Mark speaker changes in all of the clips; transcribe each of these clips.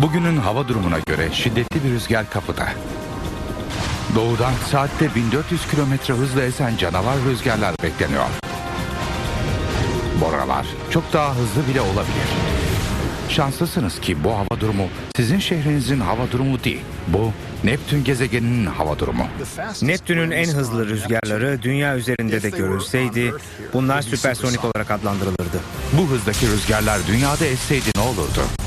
Speaker 1: Bugünün hava durumuna göre şiddetli bir rüzgar kapıda. Doğudan saatte 1400 kilometre hızla esen canavar rüzgarlar bekleniyor. Boralar çok daha hızlı bile olabilir. Şanslısınız ki bu hava durumu sizin şehrinizin hava durumu değil. Bu Neptün gezegeninin hava durumu.
Speaker 2: Neptün'ün en hızlı rüzgarları dünya üzerinde de görülseydi bunlar süpersonik olarak adlandırılırdı.
Speaker 1: Bu hızdaki rüzgarlar dünyada esseydi ne olurdu?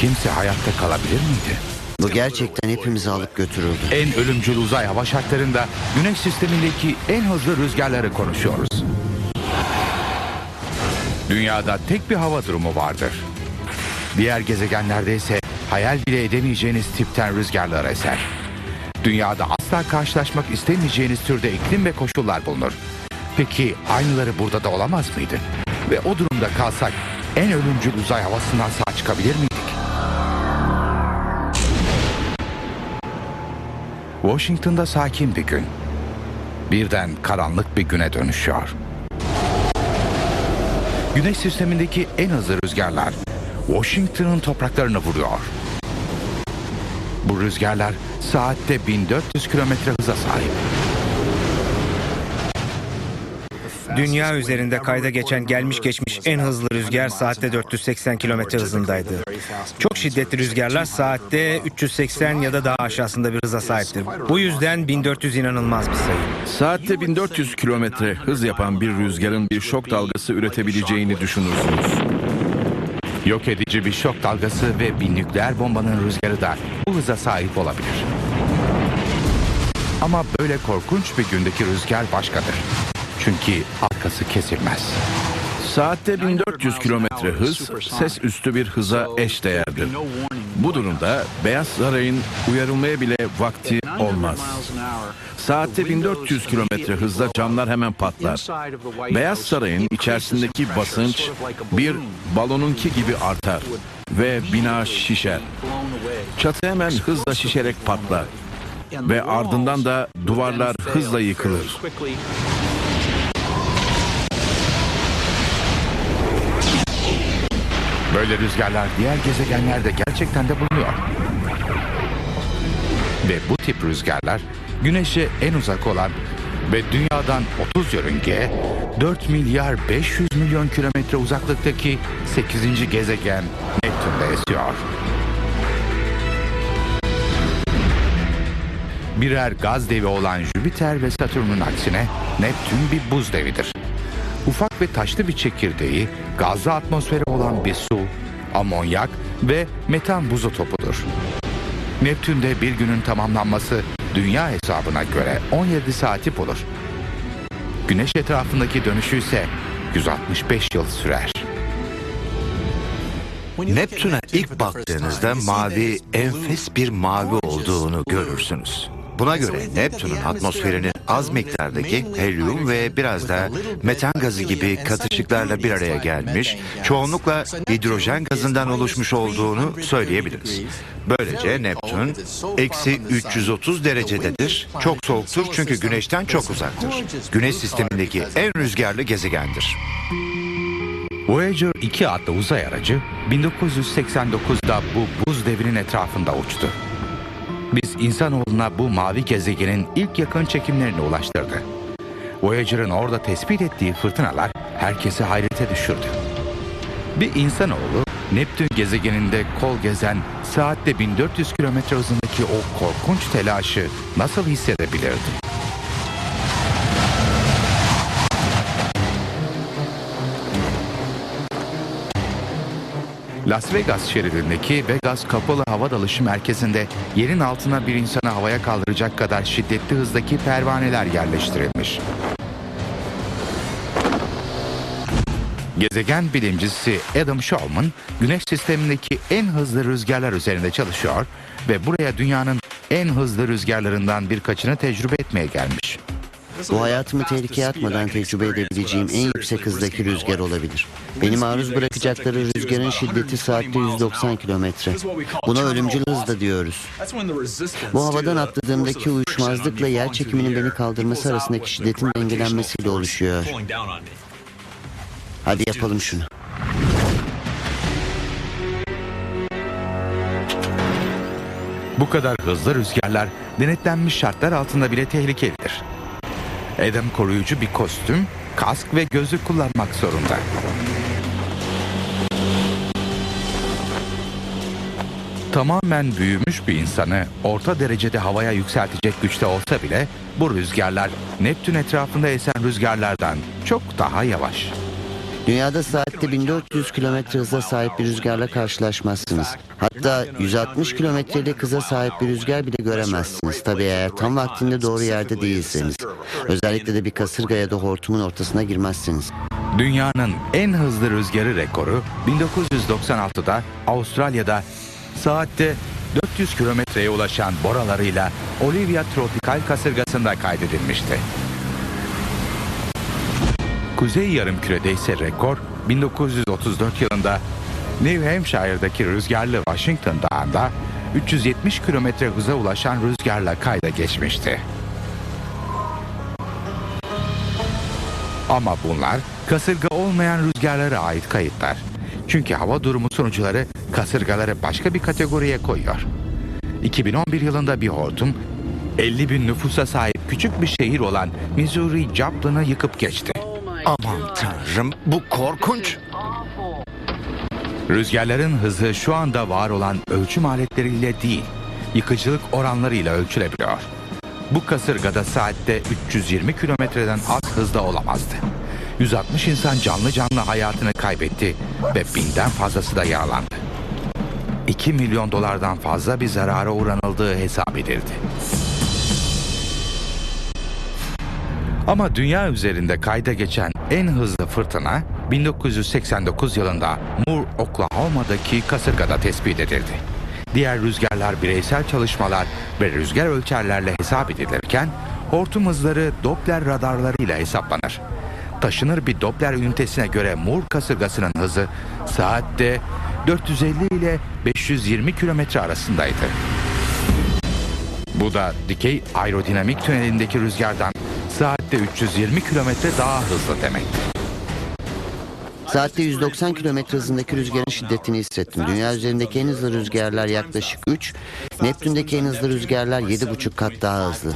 Speaker 1: Kimse hayatta kalabilir miydi?
Speaker 3: Bu gerçekten hepimizi alıp götürürdü.
Speaker 1: En ölümcül uzay hava şartlarında Güneş sistemindeki en hızlı rüzgarları konuşuyoruz. Dünyada tek bir hava durumu vardır. Diğer gezegenlerde ise hayal bile edemeyeceğiniz tipten rüzgarlar eser. Dünyada asla karşılaşmak istemeyeceğiniz türde iklim ve koşullar bulunur. Peki aynıları burada da olamaz mıydı? Ve o durumda kalsak en ölümcül uzay havasından sağ çıkabilir miydik? Washington'da sakin bir gün. Birden karanlık bir güne dönüşüyor. Güneş sistemindeki en hızlı rüzgarlar Washington'ın topraklarını vuruyor. Bu rüzgarlar saatte 1400 kilometre hıza sahip.
Speaker 2: Dünya üzerinde kayda geçen gelmiş geçmiş en hızlı rüzgar saatte 480 kilometre hızındaydı. Çok şiddetli rüzgarlar saatte 380 ya da daha aşağısında bir hıza sahiptir. Bu yüzden 1400 inanılmaz bir sayı.
Speaker 4: Saatte 1400 kilometre hız yapan bir rüzgarın bir şok dalgası üretebileceğini düşünürsünüz.
Speaker 1: Yok edici bir şok dalgası ve bir nükleer bombanın rüzgarı da bu hıza sahip olabilir. Ama böyle korkunç bir gündeki rüzgar başkadır. Çünkü arkası kesilmez.
Speaker 4: Saatte 1400 kilometre hız ses üstü bir hıza eş değerdir. Bu durumda Beyaz Saray'ın uyarılmaya bile vakti olmaz. Saatte 1400 kilometre hızla camlar hemen patlar. Beyaz Saray'ın içerisindeki basınç bir balonunki gibi artar ve bina şişer. Çatı hemen hızla şişerek patlar ve ardından da duvarlar hızla yıkılır.
Speaker 1: Böyle rüzgarlar diğer gezegenlerde gerçekten de bulunuyor. Ve bu tip rüzgarlar Güneş'e en uzak olan ve dünyadan 30 yörüngeye 4 milyar 500 milyon kilometre uzaklıktaki 8. gezegen Neptün'de esiyor. Birer gaz devi olan Jüpiter ve Satürn'ün aksine Neptün bir buz devidir. Ufak ve taşlı bir çekirdeği, gazlı atmosferi olan bir su, amonyak ve metan buzu topudur. Neptün'de bir günün tamamlanması dünya hesabına göre 17 saati bulur. Güneş etrafındaki dönüşü ise 165 yıl sürer.
Speaker 5: Neptün'e ilk baktığınızda mavi enfes bir mavi olduğunu görürsünüz. Buna göre Neptün'ün atmosferinin az miktardaki helyum ve biraz da metan gazı gibi katışıklarla bir araya gelmiş, çoğunlukla hidrojen gazından oluşmuş olduğunu söyleyebiliriz. Böylece Neptün eksi 330 derecededir, çok soğuktur çünkü güneşten çok uzaktır. Güneş sistemindeki en rüzgarlı gezegendir.
Speaker 1: Voyager 2 adlı uzay aracı 1989'da bu buz devrinin etrafında uçtu. Biz insanoğluna bu mavi gezegenin ilk yakın çekimlerini ulaştırdı. Voyager'ın orada tespit ettiği fırtınalar herkesi hayrete düşürdü. Bir insanoğlu Neptün gezegeninde kol gezen saatte 1400 kilometre hızındaki o korkunç telaşı nasıl hissedebilirdi? Las Vegas şeridindeki Vegas Kapalı Hava Dalışı Merkezi'nde yerin altına bir insanı havaya kaldıracak kadar şiddetli hızdaki pervaneler yerleştirilmiş. Gezegen bilimcisi Adam Shulman, Güneş sistemindeki en hızlı rüzgarlar üzerinde çalışıyor ve buraya dünyanın en hızlı rüzgarlarından birkaçını tecrübe etmeye gelmiş.
Speaker 3: Bu hayatımı tehlikeye atmadan tecrübe edebileceğim en yüksek hızdaki rüzgar olabilir. Beni maruz bırakacakları rüzgarın şiddeti saatte 190 kilometre. Buna ölümcül hız da diyoruz. Bu havadan atladığımdaki uyuşmazlıkla yer çekiminin beni kaldırması arasındaki şiddetin dengelenmesiyle oluşuyor. Hadi yapalım şunu.
Speaker 1: Bu kadar hızlı rüzgarlar denetlenmiş şartlar altında bile tehlikelidir. Adam koruyucu bir kostüm, kask ve gözlük kullanmak zorunda. Tamamen büyümüş bir insanı orta derecede havaya yükseltecek güçte olsa bile bu rüzgarlar Neptün etrafında esen rüzgarlardan çok daha yavaş.
Speaker 3: Dünyada saatte 1400 kilometre hıza sahip bir rüzgarla karşılaşmazsınız. Hatta 160 kilometrelik hıza sahip bir rüzgar bile göremezsiniz. Tabii eğer tam vaktinde doğru yerde değilseniz. Özellikle de bir kasırga ya da hortumun ortasına girmezseniz.
Speaker 1: Dünyanın en hızlı rüzgarı rekoru 1996'da Avustralya'da saatte 400 kilometreye ulaşan boralarıyla Olivia tropikal kasırgasında kaydedilmişti. Kuzey yarımkürede ise rekor 1934 yılında New Hampshire'daki rüzgarlı Washington Dağı'nda 370 kilometre hıza ulaşan rüzgarla kayda geçmişti. Ama bunlar kasırga olmayan rüzgarlara ait kayıtlar. Çünkü hava durumu sunucuları kasırgaları başka bir kategoriye koyuyor. 2011 yılında bir hortum 50 bin nüfusa sahip küçük bir şehir olan Missouri Joplin'ı yıkıp geçti.
Speaker 5: Aman tanrım bu korkunç.
Speaker 1: Rüzgarların hızı şu anda var olan ölçüm aletleriyle değil, yıkıcılık oranlarıyla ölçülebiliyor. Bu kasırgada saatte 320 kilometreden az hızda olamazdı. 160 insan canlı canlı hayatını kaybetti ve binden fazlası da yaralandı. 2 milyon dolardan fazla bir zarara uğranıldığı hesap edildi. Ama dünya üzerinde kayda geçen en hızlı fırtına 1989 yılında Moore, Oklahoma'daki kasırgada tespit edildi. Diğer rüzgarlar bireysel çalışmalar ve rüzgar ölçerlerle hesap edilirken hortum hızları Doppler radarlarıyla hesaplanır. Taşınır bir Doppler ünitesine göre Moore kasırgasının hızı saatte 450 ile 520 kilometre arasındaydı. Bu da dikey aerodinamik tünelindeki rüzgardan saatte 320 kilometre daha hızlı demektir.
Speaker 3: Saatte 190 kilometre hızındaki rüzgarın şiddetini hissettim. Dünya üzerindeki en hızlı rüzgarlar yaklaşık 3, Neptün'deki en hızlı rüzgarlar 7,5 kat daha hızlı.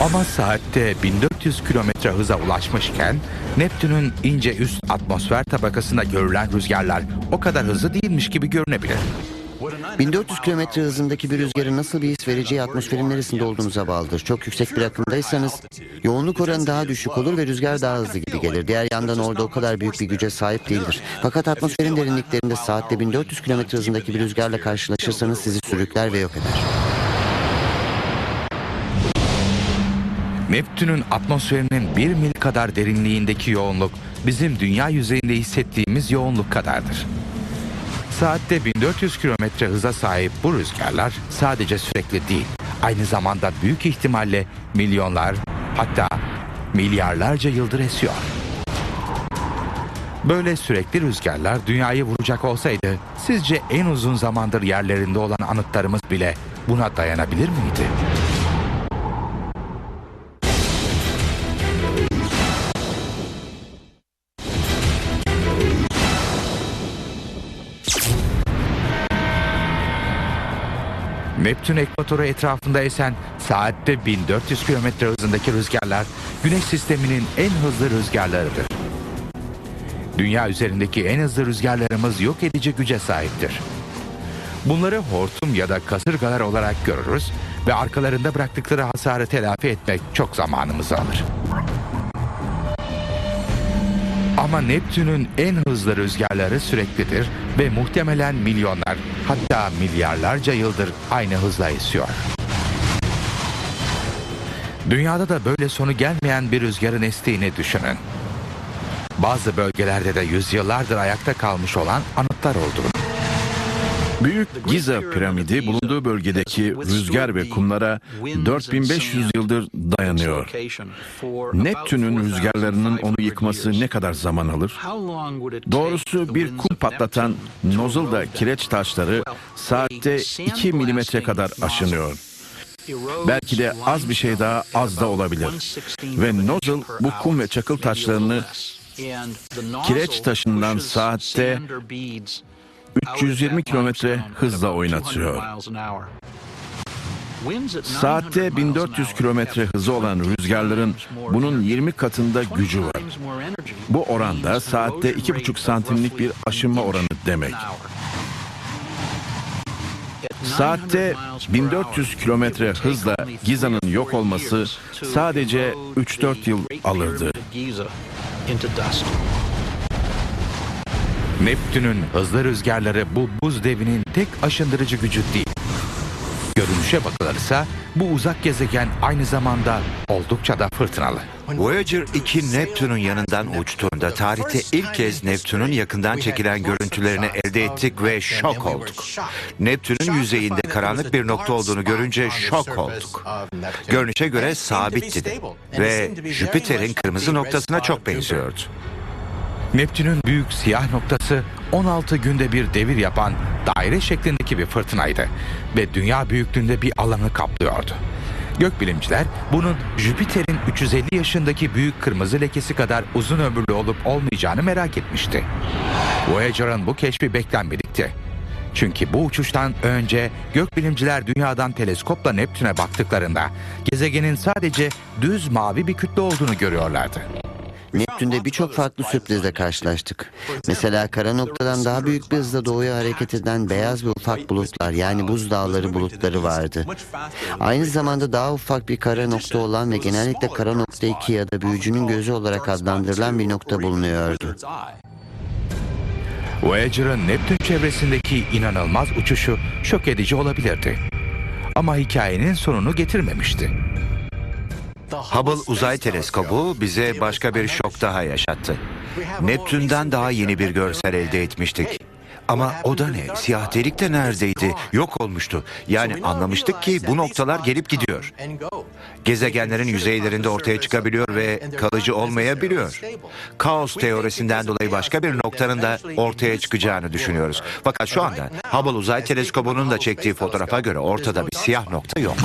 Speaker 1: Ama saatte 1400 kilometre hıza ulaşmışken Neptün'ün ince üst atmosfer tabakasında görülen rüzgarlar o kadar hızlı değilmiş gibi görünebilir.
Speaker 3: 1400 kilometre hızındaki bir rüzgarın nasıl bir his vereceği atmosferin neresinde olduğunuza bağlıdır. Çok yüksek bir akımdaysanız yoğunluk oranı daha düşük olur ve rüzgar daha hızlı gibi gelir. Diğer yandan orada o kadar büyük bir güce sahip değildir. Fakat atmosferin derinliklerinde saatte 1400 kilometre hızındaki bir rüzgarla karşılaşırsanız sizi sürükler ve yok eder.
Speaker 1: Neptün'ün atmosferinin bir mil kadar derinliğindeki yoğunluk bizim dünya yüzeyinde hissettiğimiz yoğunluk kadardır. Saatte 1400 kilometre hıza sahip bu rüzgarlar sadece sürekli değil, aynı zamanda büyük ihtimalle milyonlar hatta milyarlarca yıldır esiyor. Böyle sürekli rüzgarlar dünyayı vuracak olsaydı sizce en uzun zamandır yerlerinde olan anıtlarımız bile buna dayanabilir miydi? Neptün ekvatoru etrafında esen saatte 1400 kilometre hızındaki rüzgarlar Güneş sisteminin en hızlı rüzgarlarıdır. Dünya üzerindeki en hızlı rüzgarlarımız yok edici güce sahiptir. Bunları hortum ya da kasırgalar olarak görürüz ve arkalarında bıraktıkları hasarı telafi etmek çok zamanımızı alır. Ama Neptün'ün en hızlı rüzgarları süreklidir ve muhtemelen milyonlar hatta milyarlarca yıldır aynı hızla esiyor. Dünyada da böyle sonu gelmeyen bir rüzgarın estiğini düşünün. Bazı bölgelerde de yüzyıllardır ayakta kalmış olan anıtlar olduğunu.
Speaker 4: Büyük Giza piramidi bulunduğu bölgedeki rüzgar ve kumlara 4500 yıldır dayanıyor. Neptün'ün rüzgarlarının onu yıkması ne kadar zaman alır? Doğrusu bir kum patlatan Nozzle'da kireç taşları saatte 2 milimetre kadar aşınıyor. Belki de az bir şey daha az da olabilir. Ve Nozzle bu kum ve çakıl taşlarını kireç taşından saatte 320 kilometre hızla oynatıyor. Saatte 1400 kilometre hızı olan rüzgarların bunun 20 katında gücü var. Bu oranda saatte 2,5 santimlik bir aşınma oranı demek. Saatte 1400 kilometre hızla Giza'nın yok olması sadece 3-4 yıl alırdı.
Speaker 1: Neptün'ün hızlı rüzgarları bu buz devinin tek aşındırıcı gücü değil. Görünüşe bakılırsa bu uzak gezegen aynı zamanda oldukça da fırtınalı.
Speaker 5: Voyager 2 Neptün'ün yanından uçtuğunda tarihte ilk kez Neptün'ün yakından çekilen görüntülerini elde ettik ve şok olduk. Neptün'ün yüzeyinde karanlık bir nokta olduğunu görünce şok olduk. Görünüşe göre sabitti ve Jüpiter'in kırmızı noktasına çok benziyordu.
Speaker 1: Neptün'ün büyük siyah noktası 16 günde bir devir yapan daire şeklindeki bir fırtınaydı ve dünya büyüklüğünde bir alanı kaplıyordu. Gökbilimciler bunun Jüpiter'in 350 yaşındaki büyük kırmızı lekesi kadar uzun ömürlü olup olmayacağını merak etmişti. Voyager'ın bu keşfi beklenmedikti. Çünkü bu uçuştan önce gökbilimciler dünyadan teleskopla Neptün'e baktıklarında gezegenin sadece düz mavi bir kütle olduğunu görüyorlardı.
Speaker 3: Neptün'de birçok farklı sürprizle karşılaştık. Mesela kara noktadan daha büyük bir hızla doğuya hareket eden beyaz ve ufak bulutlar yani buz dağları bulutları vardı. Aynı zamanda daha ufak bir kara nokta olan ve genellikle kara nokta 2 ya da büyücünün gözü olarak adlandırılan bir nokta bulunuyordu.
Speaker 1: Voyager'ın Neptün çevresindeki inanılmaz uçuşu şok edici olabilirdi. Ama hikayenin sonunu getirmemişti.
Speaker 5: Hubble Uzay Teleskobu bize başka bir şok daha yaşattı. Neptün'den daha yeni bir görsel elde etmiştik. Ama o da ne? Siyah delik de neredeydi? Yok olmuştu. Yani anlamıştık ki bu noktalar gelip gidiyor. Gezegenlerin yüzeylerinde ortaya çıkabiliyor ve kalıcı olmayabiliyor. Kaos teorisinden dolayı başka bir noktanın da ortaya çıkacağını düşünüyoruz. Fakat şu anda Hubble Uzay Teleskobu'nun da çektiği fotoğrafa göre ortada bir siyah nokta yok.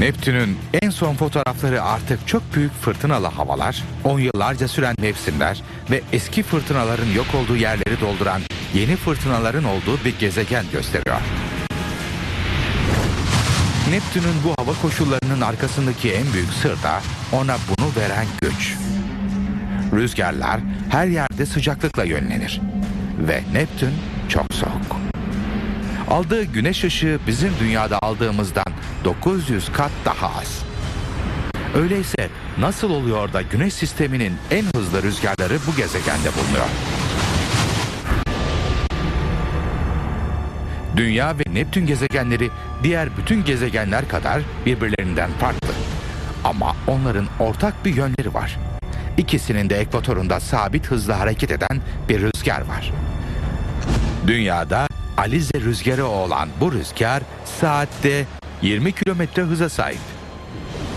Speaker 1: Neptün'ün en son fotoğrafları artık çok büyük fırtınalı havalar, on yıllarca süren mevsimler ve eski fırtınaların yok olduğu yerleri dolduran yeni fırtınaların olduğu bir gezegen gösteriyor. Neptün'ün bu hava koşullarının arkasındaki en büyük sır da ona bunu veren güç. Rüzgarlar her yerde sıcaklıkla yönlenir ve Neptün çok soğuk. Aldığı güneş ışığı bizim dünyada aldığımızdan 900 kat daha az. Öyleyse nasıl oluyor da güneş sisteminin en hızlı rüzgarları bu gezegende bulunuyor? Dünya ve Neptün gezegenleri diğer bütün gezegenler kadar birbirlerinden farklı. Ama onların ortak bir yönleri var. İkisinin de ekvatorunda sabit hızla hareket eden bir rüzgar var. Dünyada Alize rüzgarı olan bu rüzgar saatte 20 kilometre hıza sahip.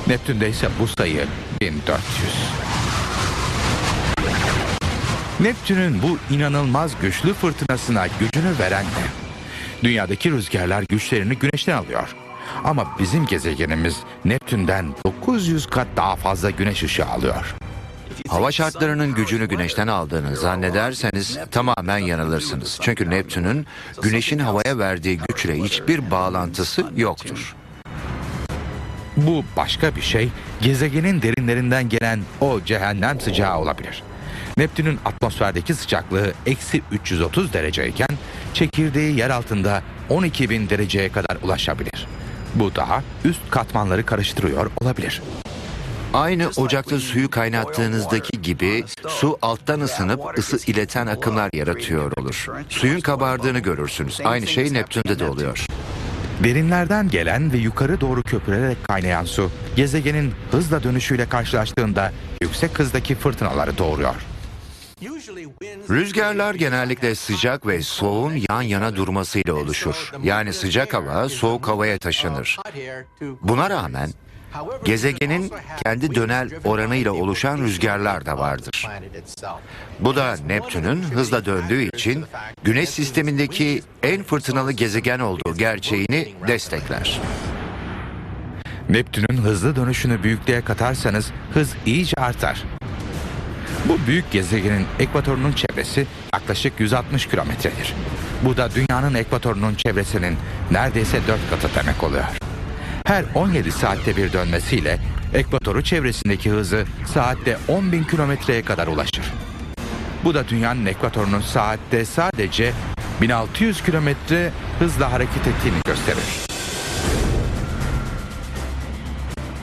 Speaker 1: Neptün'de ise bu sayı 1400. Neptün'ün bu inanılmaz güçlü fırtınasına gücünü veren ne? Dünyadaki rüzgarlar güçlerini güneşten alıyor. Ama bizim gezegenimiz Neptün'den 900 kat daha fazla güneş ışığı alıyor.
Speaker 5: Hava şartlarının gücünü güneşten aldığını zannederseniz tamamen yanılırsınız. Çünkü Neptün'ün güneşin havaya verdiği güçle hiçbir bağlantısı yoktur.
Speaker 1: Bu başka bir şey gezegenin derinlerinden gelen o cehennem sıcağı olabilir. Neptün'ün atmosferdeki sıcaklığı eksi 330 dereceyken çekirdeği yer altında 12 bin dereceye kadar ulaşabilir. Bu da üst katmanları karıştırıyor olabilir.
Speaker 5: Aynı ocakta suyu kaynattığınızdaki gibi su alttan ısınıp ısı ileten akımlar yaratıyor olur. Suyun kabardığını görürsünüz. Aynı şey Neptün'de de oluyor.
Speaker 1: Derinlerden gelen ve yukarı doğru köpürerek kaynayan su gezegenin hızla dönüşüyle karşılaştığında yüksek hızdaki fırtınaları doğuruyor.
Speaker 5: Rüzgarlar genellikle sıcak ve soğuğun yan yana durmasıyla oluşur. Yani sıcak hava soğuk havaya taşınır. Buna rağmen gezegenin kendi dönel oranıyla oluşan rüzgarlar da vardır. Bu da Neptün'ün hızla döndüğü için Güneş sistemindeki en fırtınalı gezegen olduğu gerçeğini destekler.
Speaker 1: Neptün'ün hızlı dönüşünü büyüklüğe katarsanız hız iyice artar. Bu büyük gezegenin ekvatorunun çevresi yaklaşık 160 kilometredir. Bu da dünyanın ekvatorunun çevresinin neredeyse 4 katı demek oluyor. Her 17 saatte bir dönmesiyle ekvatoru çevresindeki hızı saatte 10 bin kilometreye kadar ulaşır. Bu da dünyanın ekvatorunun saatte sadece 1600 kilometre hızla hareket ettiğini gösterir.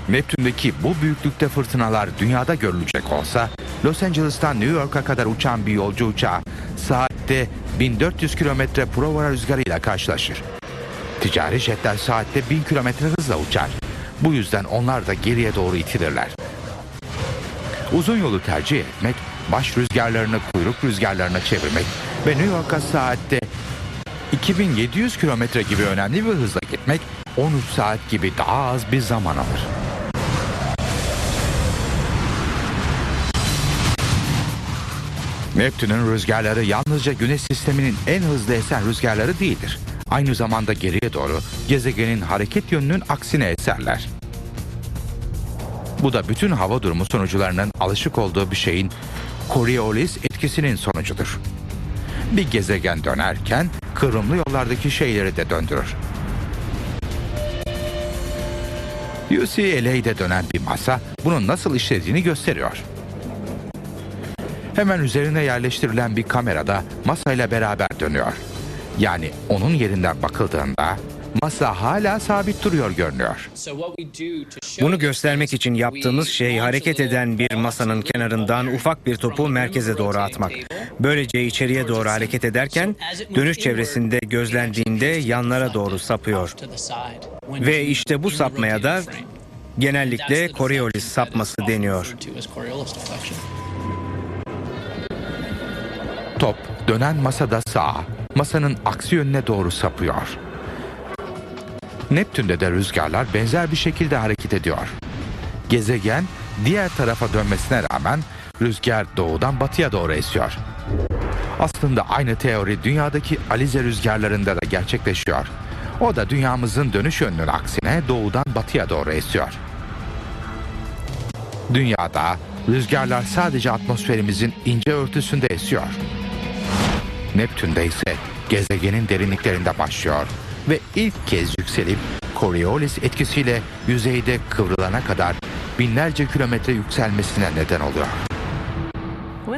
Speaker 1: Neptün'deki bu büyüklükte fırtınalar dünyada görülecek olsa Los Angeles'tan New York'a kadar uçan bir yolcu uçağı saatte 1400 kilometre provara rüzgarıyla karşılaşır. Ticari jetler saatte 1000 kilometre hızla uçar. Bu yüzden onlar da geriye doğru itilirler. Uzun yolu tercih etmek, baş rüzgarlarını kuyruk rüzgarlarına çevirmek ve New York'a saatte 2700 kilometre gibi önemli bir hızla gitmek 13 saat gibi daha az bir zaman alır. Neptün'ün rüzgarları yalnızca güneş sisteminin en hızlı esen rüzgarları değildir. Aynı zamanda geriye doğru gezegenin hareket yönünün aksine eserler. Bu da bütün hava durumu sonucularının alışık olduğu bir şeyin Coriolis etkisinin sonucudur. Bir gezegen dönerken kıvrımlı yollardaki şeyleri de döndürür. UCLA'de dönen bir masa bunun nasıl işlediğini gösteriyor. Hemen üzerine yerleştirilen bir kamerada masayla beraber dönüyor. Yani onun yerinden bakıldığında masa hala sabit duruyor görünüyor.
Speaker 2: Bunu göstermek için yaptığımız şey hareket eden bir masanın kenarından ufak bir topu merkeze doğru atmak. Böylece içeriye doğru hareket ederken dönüş çevresinde gözlendiğinde yanlara doğru sapıyor. Ve işte bu sapmaya da genellikle Coriolis sapması deniyor.
Speaker 1: Top dönen masada sağa, masanın aksi yönüne doğru sapıyor. Neptün'de de rüzgarlar benzer bir şekilde hareket ediyor. Gezegen diğer tarafa dönmesine rağmen rüzgar doğudan batıya doğru esiyor. Aslında aynı teori dünyadaki alize rüzgarlarında da gerçekleşiyor. O da dünyamızın dönüş yönünün aksine doğudan batıya doğru esiyor. Dünyada rüzgarlar sadece atmosferimizin ince örtüsünde esiyor. Neptün'de ise gezegenin derinliklerinde başlıyor ve ilk kez yükselip Coriolis etkisiyle yüzeyde kıvrılana kadar binlerce kilometre yükselmesine neden oluyor.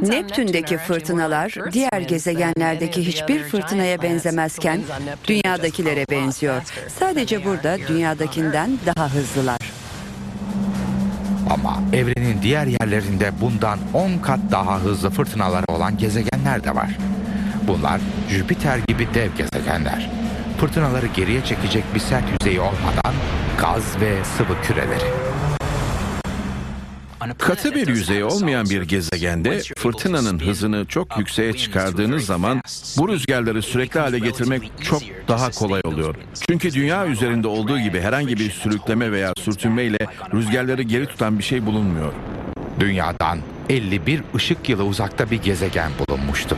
Speaker 6: Neptün'deki fırtınalar diğer gezegenlerdeki hiçbir fırtınaya benzemezken dünyadakilere benziyor. Sadece burada dünyadakinden daha hızlılar.
Speaker 1: Ama evrenin diğer yerlerinde bundan 10 kat daha hızlı fırtınaları olan gezegenler de var. Bunlar Jüpiter gibi dev gezegenler. Fırtınaları geriye çekecek bir sert yüzeyi olmadan gaz ve sıvı küreleri.
Speaker 4: Katı bir yüzeyi olmayan bir gezegende fırtınanın hızını çok yükseğe çıkardığınız zaman bu rüzgarları sürekli hale getirmek çok daha kolay oluyor. Çünkü dünya üzerinde olduğu gibi herhangi bir sürükleme veya sürtünme ile rüzgarları geri tutan bir şey bulunmuyor.
Speaker 1: Dünyadan 51 ışık yılı uzakta bir gezegen bulunmuştu.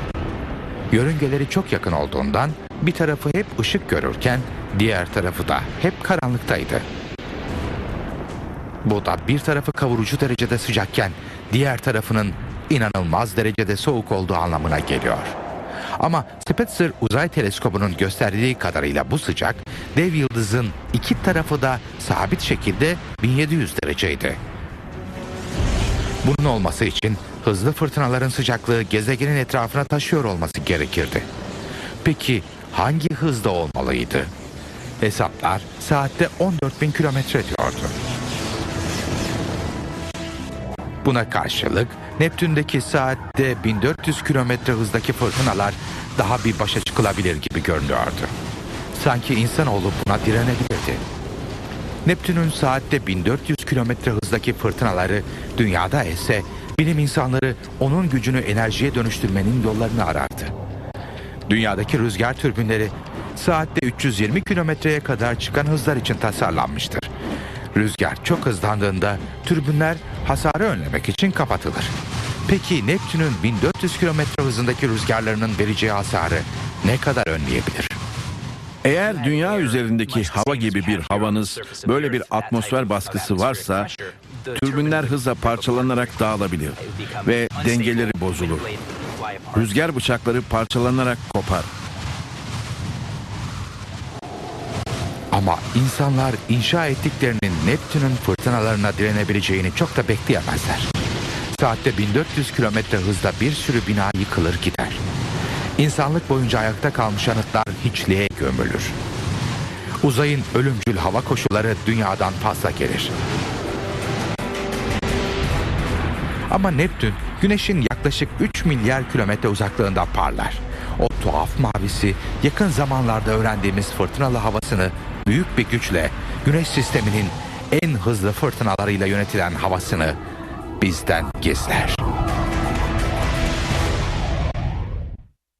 Speaker 1: Yörüngeleri çok yakın olduğundan bir tarafı hep ışık görürken diğer tarafı da hep karanlıktaydı. Bu da bir tarafı kavurucu derecede sıcakken diğer tarafının inanılmaz derecede soğuk olduğu anlamına geliyor. Ama Spitzer uzay teleskobunun gösterdiği kadarıyla bu sıcak dev yıldızın iki tarafı da sabit şekilde 1700 dereceydi. Bunun olması için hızlı fırtınaların sıcaklığı gezegenin etrafına taşıyor olması gerekirdi. Peki hangi hızda olmalıydı? Hesaplar saatte 14 bin kilometre diyordu. Buna karşılık Neptün'deki saatte 1400 kilometre hızdaki fırtınalar daha bir başa çıkılabilir gibi görünüyordu. Sanki insanoğlu buna direnebilirdi. Neptün'ün saatte 1400 kilometre hızdaki fırtınaları dünyada ise bilim insanları onun gücünü enerjiye dönüştürmenin yollarını arardı. Dünyadaki rüzgar türbinleri saatte 320 kilometreye kadar çıkan hızlar için tasarlanmıştır. Rüzgar çok hızlandığında türbinler hasarı önlemek için kapatılır. Peki Neptün'ün 1400 kilometre hızındaki rüzgarlarının vereceği hasarı ne kadar önleyebilir?
Speaker 4: Eğer dünya üzerindeki hava gibi bir havanız böyle bir atmosfer baskısı varsa türbinler hızla parçalanarak dağılabilir ve dengeleri bozulur. Rüzgar bıçakları parçalanarak kopar.
Speaker 1: Ama insanlar inşa ettiklerinin Neptün'ün fırtınalarına direnebileceğini çok da bekleyemezler. Saatte 1400 kilometre hızla bir sürü bina yıkılır gider. İnsanlık boyunca ayakta kalmış anıtlar hiçliğe gömülür. Uzayın ölümcül hava koşulları dünyadan fazla gelir. Ama Neptün Güneş'in yaklaşık 3 milyar kilometre uzaklığında parlar. O tuhaf mavisi yakın zamanlarda öğrendiğimiz fırtınalı havasını büyük bir güçle Güneş sisteminin en hızlı fırtınalarıyla yönetilen havasını bizden gizler.